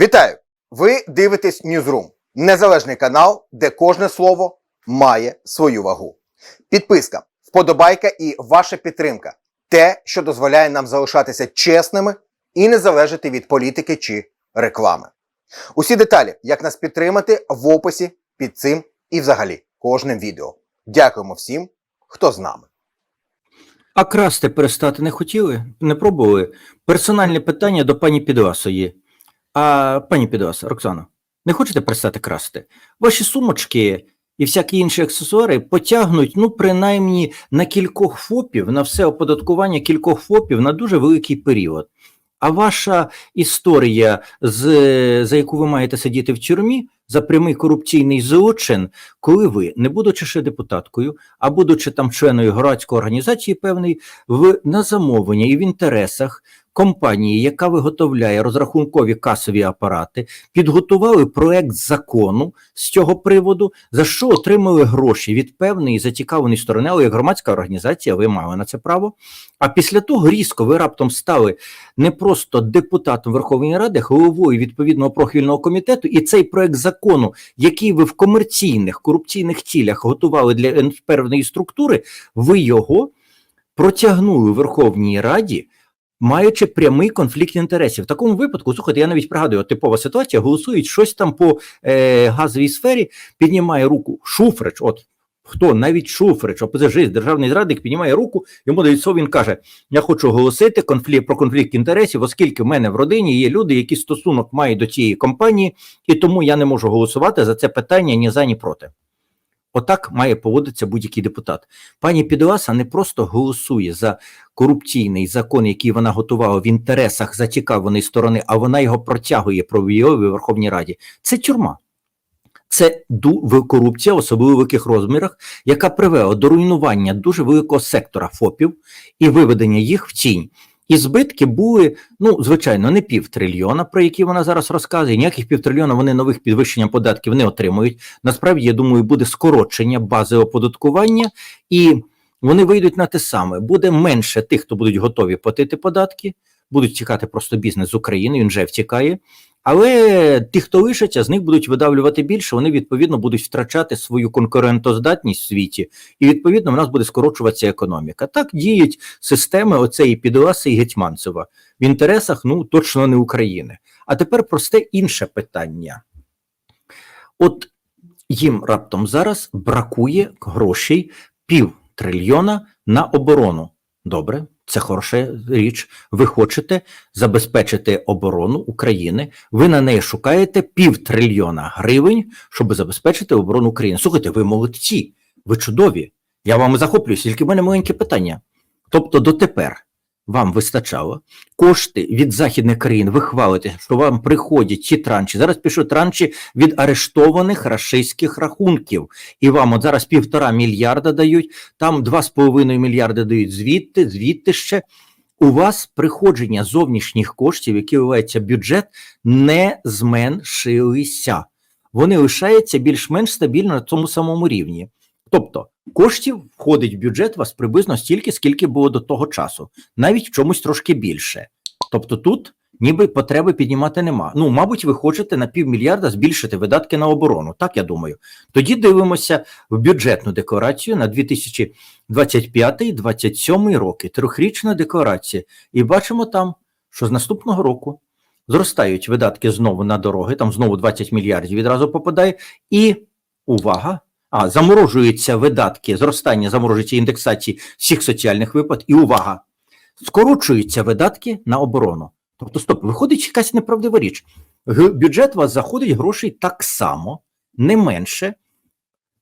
Вітаю! Ви дивитесь Newsroom, незалежний канал, де кожне слово має свою вагу. Підписка, вподобайка і ваша підтримка те, що дозволяє нам залишатися чесними і не залежати від політики чи реклами. Усі деталі, як нас підтримати, в описі під цим і взагалі кожним відео. Дякуємо всім, хто з нами. А красти перестати не хотіли? Не пробували? Персональне питання до пані Підуасо є. А пані Підуаса, Роксано, не хочете перестати красти? Ваші сумочки і всякі інші аксесуари потягнуть, ну, принаймні, на кількох ФОПів, на все оподаткування кількох ФОПів на дуже великий період. А ваша історія, з, за яку ви маєте сидіти в тюрмі, за прямий корупційний злочин, коли ви, не будучи ще депутаткою, а будучи там членою громадської організації певної, в на замовлення і в інтересах компанії, яка виготовляє розрахункові касові апарати, підготували проект закону з цього приводу, за що отримали гроші від певної зацікавленої сторони, але як громадська організація, ви мали на це право. А після того різко ви раптом стали не просто депутатом Верховної Ради, головою відповідного профільного комітету, і цей проект закону, який ви в комерційних корупційних цілях готували для певної структури, ви його протягнули у Верховній Раді. Маючи прямий конфлікт інтересів, в такому випадку, слухайте, я навіть пригадую, от типова ситуація, голосують щось там по е, газовій сфері, піднімає руку Шуфрич. От хто навіть Шуфрич, ОПЗЖ, державний зрадник, піднімає руку, йому дають він каже: Я хочу оголосити конфлікт про конфлікт інтересів, оскільки в мене в родині є люди, які стосунок мають до цієї компанії, і тому я не можу голосувати за це питання ні за, ні проти. Отак має поводитися будь-який депутат. Пані Підуаса не просто голосує за корупційний закон, який вона готувала в інтересах зацікавленої сторони, а вона його протягує про в Верховній Раді. Це тюрма. Це корупція, в великих розмірах, яка привела до руйнування дуже великого сектора ФОПів і виведення їх в тінь. І збитки були, ну, звичайно, не півтрильйона, про які вона зараз розказує. Ніяких півтрильйона вони нових підвищення податків не отримують. Насправді, я думаю, буде скорочення бази оподаткування, і вони вийдуть на те саме. Буде менше тих, хто будуть готові платити податки, будуть тікати просто бізнес з України, він вже втікає. Але ті, хто лишаться, з них будуть видавлювати більше, вони відповідно будуть втрачати свою конкурентоздатність в світі, і відповідно в нас буде скорочуватися економіка. Так діють системи оцеї Підоласи і Гетьманцева в інтересах, ну точно не України. А тепер просте інше питання. От їм раптом зараз бракує грошей пів трильйона на оборону. Добре, це хороша річ. Ви хочете забезпечити оборону України. Ви на неї шукаєте пів трильйона гривень, щоб забезпечити оборону України. Слухайте, ви молодці, ви чудові. Я вами захоплююсь, тільки в мене маленьке питання. Тобто, дотепер вам вистачало кошти від західних країн. Ви хвалите, що вам приходять ці транші. Зараз пишуть транші від арештованих рашистських рахунків, і вам от зараз півтора мільярда дають, там два з половиною мільярда дають звідти, звідти ще. У вас приходження зовнішніх коштів, які вливаються в бюджет, не зменшилися. Вони лишаються більш-менш стабільно на тому самому рівні. Тобто коштів входить в бюджет вас приблизно стільки, скільки було до того часу, навіть в чомусь трошки більше. Тобто тут ніби потреби піднімати нема. Ну, мабуть, ви хочете на півмільярда збільшити видатки на оборону, так я думаю. Тоді дивимося в бюджетну декларацію на 2025-2027 роки, трьохрічна декларація, і бачимо там, що з наступного року зростають видатки знову на дороги, там знову 20 мільярдів відразу попадає, і увага! А, заморожуються видатки, зростання заморожується індексації всіх соціальних виплат, і увага! Скорочуються видатки на оборону. Тобто, стоп, виходить якась неправдива річ. Бюджет вас заходить грошей так само, не менше.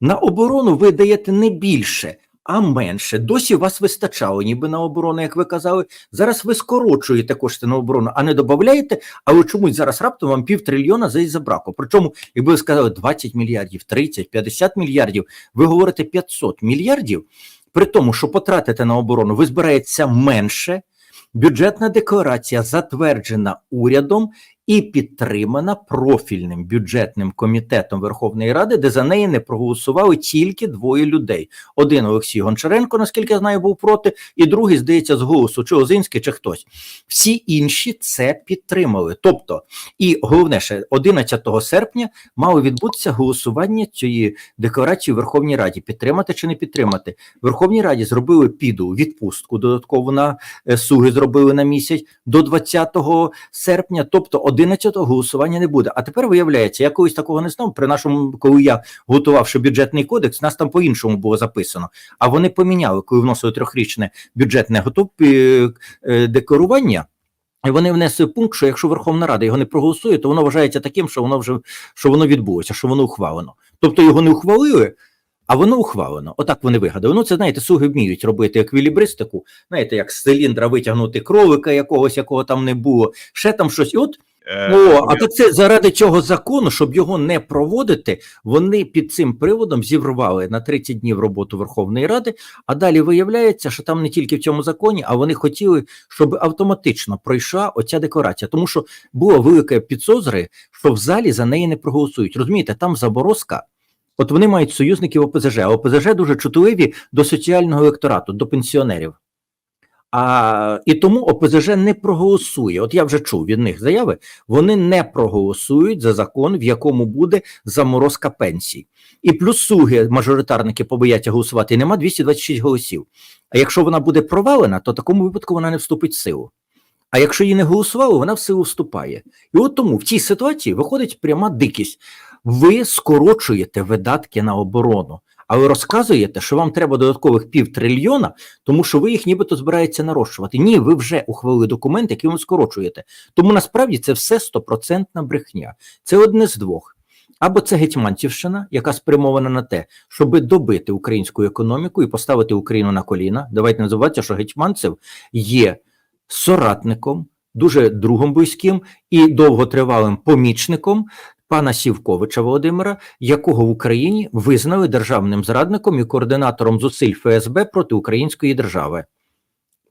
На оборону ви даєте не більше, а менше. Досі вас вистачало, ніби на оборону, як ви казали. Зараз ви скорочуєте кошти на оборону, а не додаєте, але чомусь зараз раптом вам пів трильйона за забраку. Причому, якби ви сказали 20 мільярдів, 30, 50 мільярдів, ви говорите 500 мільярдів, при тому, що потратите на оборону, ви збираєтеся менше. Бюджетна декларація затверджена урядом, і підтримана профільним бюджетним комітетом Верховної Ради, де за неї не проголосували тільки двоє людей: один Олексій Гончаренко, наскільки я знаю, був проти, і другий, здається, з голосу, чи Озинський, чи хтось. Всі інші це підтримали. Тобто, і головне, ще 11 серпня мало відбутися голосування цієї декларації у Верховній Раді. Підтримати чи не підтримати. В Верховній Раді зробили піду відпустку додатково на е, суги зробили на місяць до 20 серпня, тобто 11 голосування не буде. А тепер виявляється, я колись такого не знав. При нашому, коли я готувавши бюджетний кодекс, нас там по-іншому було записано. А вони поміняли, коли вносили трьохрічне бюджетне готов е, е. І вони внесли пункт, що якщо Верховна Рада його не проголосує, то воно вважається таким, що воно вже що воно відбулося, що воно ухвалено. Тобто його не ухвалили, а воно ухвалено. Отак вони вигадали. Ну, це знаєте, суги вміють робити еквілібристику, знаєте, як з циліндра витягнути кролика якогось, якого там не було, ще там щось. І от Е, о, а так це заради цього закону, щоб його не проводити, вони під цим приводом зірвали на 30 днів роботу Верховної Ради. А далі виявляється, що там не тільки в цьому законі, а вони хотіли, щоб автоматично пройшла оця декларація, тому що було велике підсозри, що в залі за неї не проголосують. Розумієте, там заборозка. От вони мають союзників ОПЗЖ, а ОПЗЖ дуже чутливі до соціального електорату, до пенсіонерів. А, і тому ОПЗЖ не проголосує. От я вже чув від них заяви. Вони не проголосують за закон, в якому буде заморозка пенсій. І плюс суги мажоритарники побояться голосувати. І нема 226 голосів. А якщо вона буде провалена, то в такому випадку вона не вступить в силу. А якщо її не голосували, вона в силу вступає. І от тому в цій ситуації виходить пряма дикість. Ви скорочуєте видатки на оборону, але розказуєте, що вам треба додаткових півтрильйона, тому що ви їх нібито збираєтеся нарощувати. Ні, ви вже ухвалили документ, який ви скорочуєте. Тому насправді це все стопроцентна брехня. Це одне з двох. Або це Гетьманцівщина, яка спрямована на те, щоб добити українську економіку і поставити Україну на коліна. Давайте забувайте, що Гетьманцев є соратником, дуже другом близьким і довготривалим помічником пана Сівковича Володимира, якого в Україні визнали державним зрадником і координатором зусиль ФСБ проти української держави.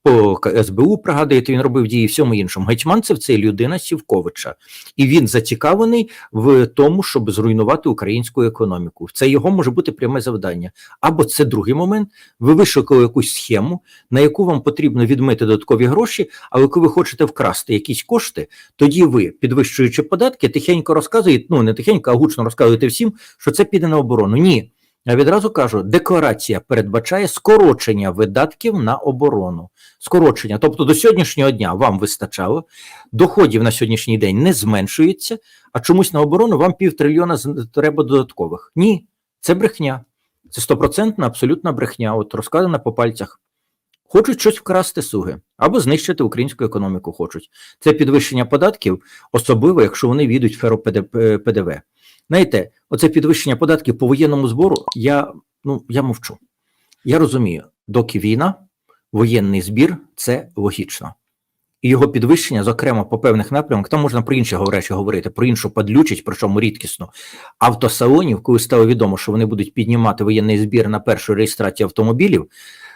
По СБУ, пригадуєте, він робив дії всьому іншому. Гетьманцев це людина Сівковича, і він зацікавлений в тому, щоб зруйнувати українську економіку. Це його може бути пряме завдання. Або це другий момент. Ви вишукали якусь схему, на яку вам потрібно відмити додаткові гроші, але коли ви хочете вкрасти якісь кошти, тоді ви, підвищуючи податки, тихенько розказуєте, ну не тихенько, а гучно розказуєте всім, що це піде на оборону. Ні. Відразу кажу, декларація передбачає скорочення видатків на оборону. Скорочення, тобто до сьогоднішнього дня вам вистачало, доходів на сьогоднішній день не зменшується, а чомусь на оборону вам півтрильйона треба додаткових. Ні, це брехня. Це стопроцентна абсолютна брехня. От розказана по пальцях. Хочуть щось вкрасти суги або знищити українську економіку. Хочуть це підвищення податків, особливо якщо вони війдуть в ПДВ. Знаєте, оце підвищення податків по воєнному збору. Я ну я мовчу. Я розумію, доки війна, воєнний збір це логічно. І його підвищення, зокрема по певних напрямках, там можна про інші речі говорити, про іншу падлючість, причому рідкісну. Автосалонів, коли стало відомо, що вони будуть піднімати воєнний збір на першу реєстрацію автомобілів,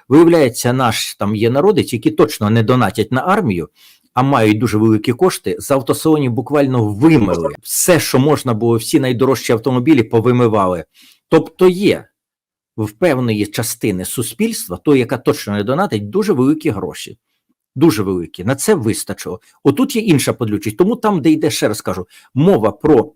виявляється, наш там є народець, які точно не донатять на армію, а мають дуже великі кошти. З автосалонів буквально вимили все, що можна було, всі найдорожчі автомобілі повимивали. Тобто є в певної частини суспільства, той, яка точно не донатить, дуже великі гроші. Дуже великі. На це вистачило. Отут є інша подлючість. Тому там, де йде, ще раз кажу, мова про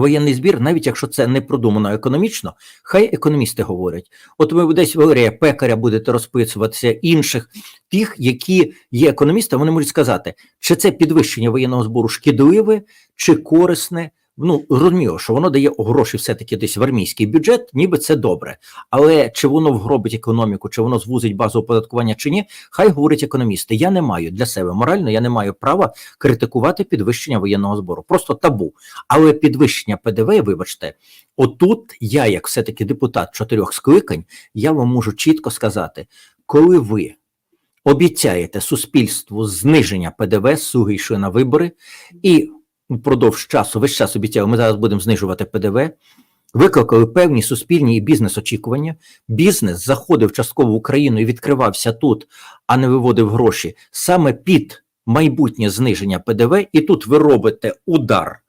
воєнний збір, навіть якщо це не продумано економічно, хай економісти говорять. От ви десь Валерія Пекаря будете розписуватися, інших тих, які є економістами, вони можуть сказати, чи це підвищення воєнного збору шкідливе, чи корисне. Ну, розуміло, що воно дає гроші все-таки десь в армійський бюджет, ніби це добре. Але чи воно вгробить економіку, чи воно звузить базу оподаткування чи ні, хай говорять економісти. Я не маю для себе морально, я не маю права критикувати підвищення воєнного збору. Просто табу. Але підвищення ПДВ, вибачте, отут я, як все-таки депутат чотирьох скликань, я вам можу чітко сказати, коли ви обіцяєте суспільству зниження ПДВ, суги йшли на вибори, і впродовж часу, весь час обіцяли, ми зараз будемо знижувати ПДВ. Викликали певні суспільні і бізнес-очікування. Бізнес заходив частково в Україну і відкривався тут, а не виводив гроші саме під майбутнє зниження ПДВ, і тут ви робите удар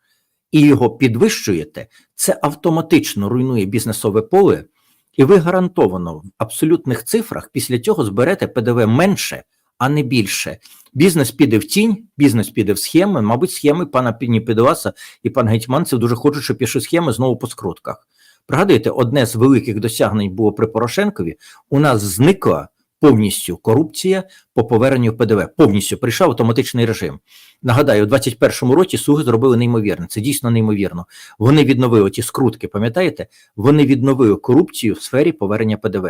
і його підвищуєте, це автоматично руйнує бізнесове поле, і ви гарантовано в абсолютних цифрах після цього зберете ПДВ менше, а не більше. Бізнес піде в тінь, бізнес піде в схеми. Мабуть, схеми пана Піні Підваса і пан Гетьманцев дуже хочуть, щоб пішли схеми знову по скрутках. Пригадуєте, одне з великих досягнень було при Порошенкові. У нас зникла повністю корупція по поверненню ПДВ. Повністю прийшов автоматичний режим. Нагадаю, у 21-му році слуги зробили неймовірне. Це дійсно неймовірно. Вони відновили ті скрутки, пам'ятаєте? Вони відновили корупцію в сфері повернення ПДВ.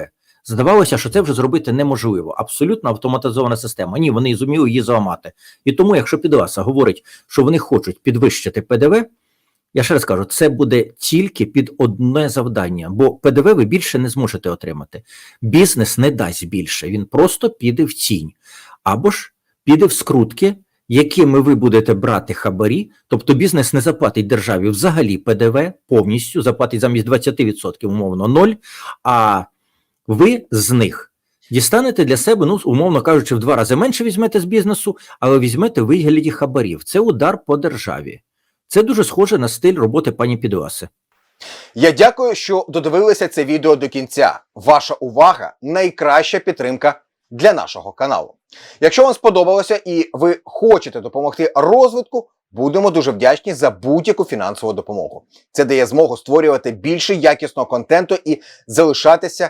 Здавалося, що це вже зробити неможливо. Абсолютно автоматизована система. Ні, вони зуміли її зламати. І тому, якщо Підласа говорить, що вони хочуть підвищити ПДВ, я ще раз кажу, це буде тільки під одне завдання, бо ПДВ ви більше не зможете отримати. Бізнес не дасть більше, він просто піде в тінь. Або ж піде в скрутки, якими ви будете брати хабарі, тобто бізнес не заплатить державі взагалі ПДВ повністю, заплатить замість 20% умовно 0, а ви з них дістанете для себе, ну, умовно кажучи, в два рази менше візьмете з бізнесу, але візьмете вигляді хабарів. Це удар по державі. Це дуже схоже на стиль роботи пані Підуаси. Я дякую, що додивилися це відео до кінця. Ваша увага найкраща підтримка для нашого каналу. Якщо вам сподобалося і ви хочете допомогти розвитку, будемо дуже вдячні за будь-яку фінансову допомогу. Це дає змогу створювати більше якісного контенту і залишатися